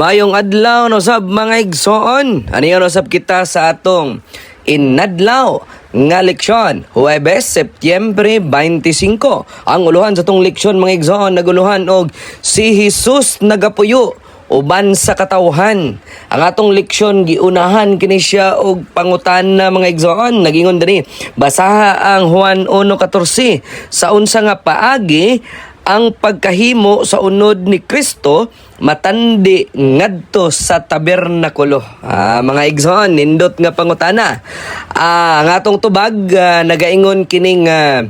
Mayong adlaw no sab mga igsoon. Ano yan usab kita sa atong inadlaw nga leksyon. Huwebes, Setyembre 25. Ang uluhan sa tong leksyon mga igsoon naguluhan og si Jesus nagapuyo uban sa katawhan. Ang atong leksyon giunahan kini siya og pangutan na mga igsoon nagingon diri. Basaha ang Juan 1:14 sa unsa nga paagi ang pagkahimo sa unod ni Kristo matandi ngadto sa tabernakulo. Ah, mga igsoon, nindot nga pangutana. Ah, ang atong tubag ah, nagaingon kining ah,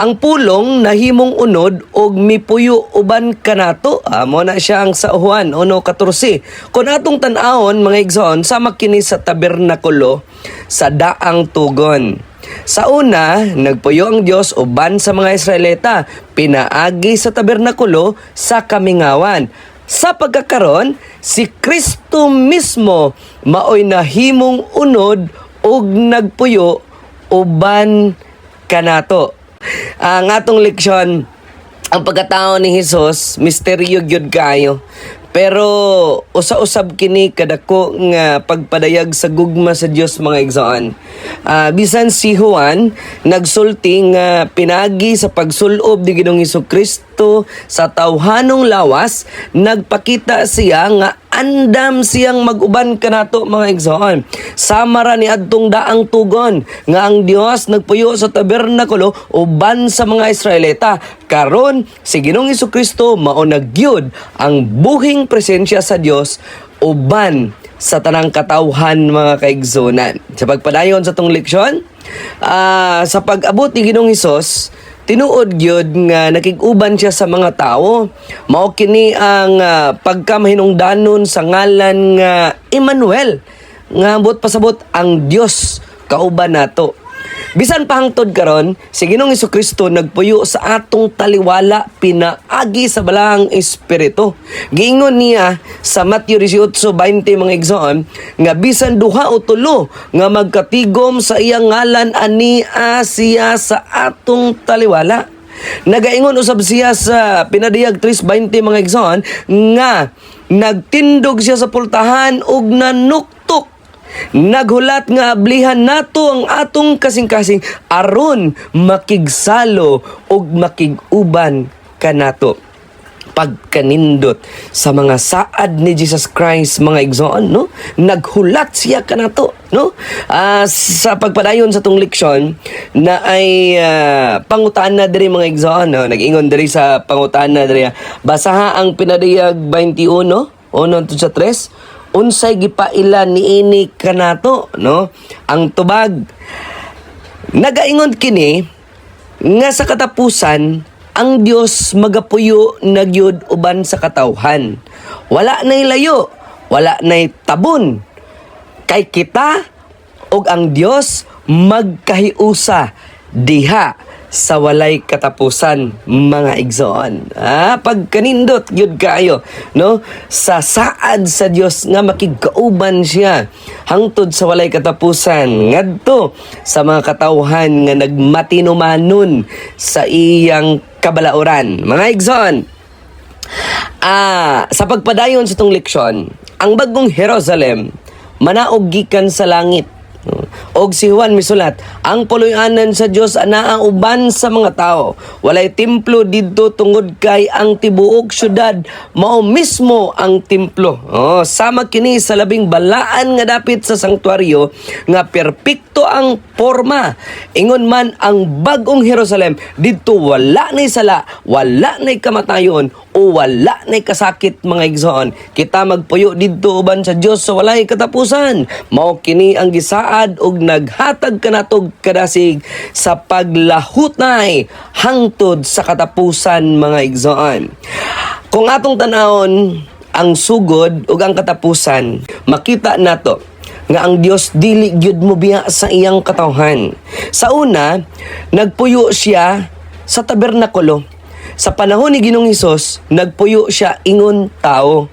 ang pulong nahimong unod og mipuyo uban kanato. Amo na siya ang sa Juan 1:14. Kung atong tan-awon mga igsoon sama kini sa tabernakulo sa daang tugon. Sa una, nagpuyo ang Diyos uban sa mga Israelita, pinaagi sa tabernakulo sa kamingawan. Sa pagkakaron, si Kristo mismo maoy nahimong unod ug nagpuyo uban kanato. Ang atong leksyon, ang pagkatao ni Jesus, misteryo gyud kayo. Pero usa-usab kini kadako nga pagpadayag sa gugma sa Dios mga igsoon. Ah, bisan si Juan nagsulti nga pinagi sa pagsulob ni Ginoong Kristo sa tawhanong lawas, nagpakita siya nga andam siyang maguban kanato mga igsoon. Samara ni adtong daang tugon nga ang Dios nagpuyo sa tabernakulo uban sa mga Israelita. Karon si Ginoong Kristo mao nagyud ang buhing presensya sa Dios uban sa tanang katawhan mga kaigsonan. Sa pagpadayon sa tong leksyon, ah, sa pag-abot ni Ginoong Hesus, tinuod gyud nga nakig-uban siya sa mga tao. Mao kini ang ah, pagkamahinungdanon sa ngalan nga Emmanuel nga ambot pasabot ang Dios kauban nato. Bisan pahangtod karon, si Ginoong Kristo nagpuyo sa atong taliwala pinaagi sa balahang espiritu. Giingon niya sa Matthew 18:20 mga igsoon nga bisan duha o tulo nga magkatigom sa iyang ngalan ani siya sa atong taliwala. Nagaingon usab siya sa pinadiyag 3:20 mga igsoon nga nagtindog siya sa pultahan ug nanuktok Naghulat nga ablihan nato ang atong kasing-kasing aron makigsalo ug makiguban kanato pagkanindot sa mga saad ni Jesus Christ mga igsoon no? Naghulat siya kanato no? Ah, sa pagpadayon sa tong leksyon na ay ah, pangutaan na diri mga igsoon no? Nag-ingon diri sa pangutaan na diri. Basaha ang pinadiyag 21 uno to sa 3 unsay gipaila niini kanato no? Ang tubag. Nagaingon kini nga sa katapusan ang Dios magapuyo nagyud uban sa katawhan. Wala nay layo wala nay tabon. Kay kita ug ang Dios magkahiusa diha sa walay katapusan mga igsoon. Ah, pagkanindot gyud kaayo, no? Sa saad sa Dios nga makigkauban siya hangtod sa walay katapusan ngadto sa mga katawhan nga nagmatinumanon sa iyang kabalauran. Mga igsoon, Ah, sa pagpadayon sa tong leksyon, ang bagong Jerusalem manaog gikan sa langit. Og si Juan misulat, ang puloy-anan sa Dios anaa uban sa mga tao. Walay templo didto tungod kay ang tibuok syudad mao mismo ang templo. Oh, sama kini sa labing balaan nga dapit sa sanktuaryo nga perpekto ang forma. Ingon man ang bagong Jerusalem didto wala nay sala, wala nay kamatayon o wala nay kasakit mga igsoon. Kita magpuyo didto uban sa Dios sa walay katapusan. Mao kini ang gisaad og naghatag kanatog kadasig sa paglahutay hangtod sa katapusan mga igsoon. Kung atong tanawon ang sugod ug ang katapusan, makita nato nga ang Dios dili gyud mo biya sa iyang katawhan. Sa una, nagpuyo siya sa tabernakulo. Sa panahon ni Ginoong Hesus, nagpuyo siya ingon tao.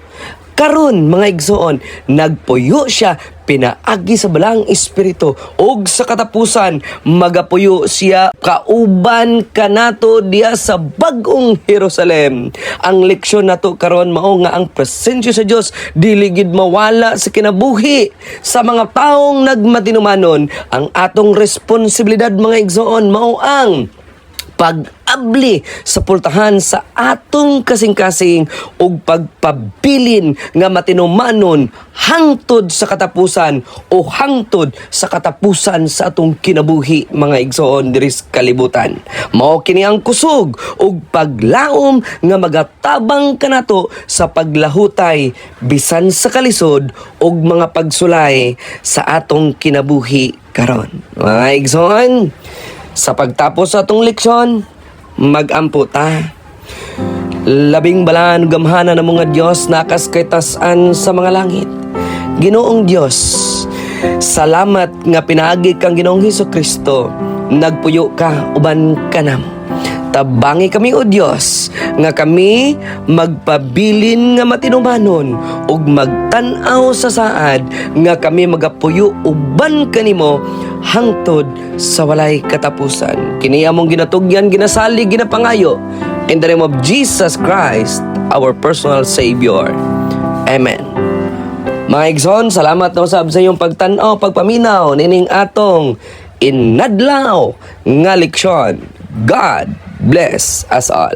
Karon mga igsoon, nagpuyo siya pinaagi sa balang espiritu ug sa katapusan magapuyo siya kauban kanato diya sa bag-ong Jerusalem. Ang leksyon nato karon mao nga ang presensya sa Dios dili gid mawala sa kinabuhi sa mga taong nagmatinumanon. Ang atong responsibilidad mga igsoon mao ang pag-abli sa pultahan sa atong kasing-kasing ug pagpabilin nga matinumanon hangtod sa katapusan o hangtod sa katapusan sa atong kinabuhi mga igsoon diri sa kalibutan. Mao kini ang kusog ug paglaom nga magatabang kanato sa paglahutay bisan sa kalisod ug mga pagsulay sa atong kinabuhi karon. Mga igsoon sa pagtapos sa atong leksyon, magampo ta. Labing balaan gamhana na mga Diyos nakas kay tasan sa mga langit. Ginoong Diyos, salamat nga pinaagi kang Ginoong Hesus Kristo. Nagpuyo ka uban ka nam. Tabangi kami o Diyos nga kami magpabilin nga matinumanon ug magtan-aw sa saad nga kami magapuyo uban kanimo hangtod sa walay katapusan. Kini among ginatugyan, ginasali, ginapangayo in the name of Jesus Christ, our personal Savior. Amen. Mga igsoon, salamat na usab sa iyong pagtanaw, pagpaminaw, nining atong inadlaw nga leksyon. God bless us all.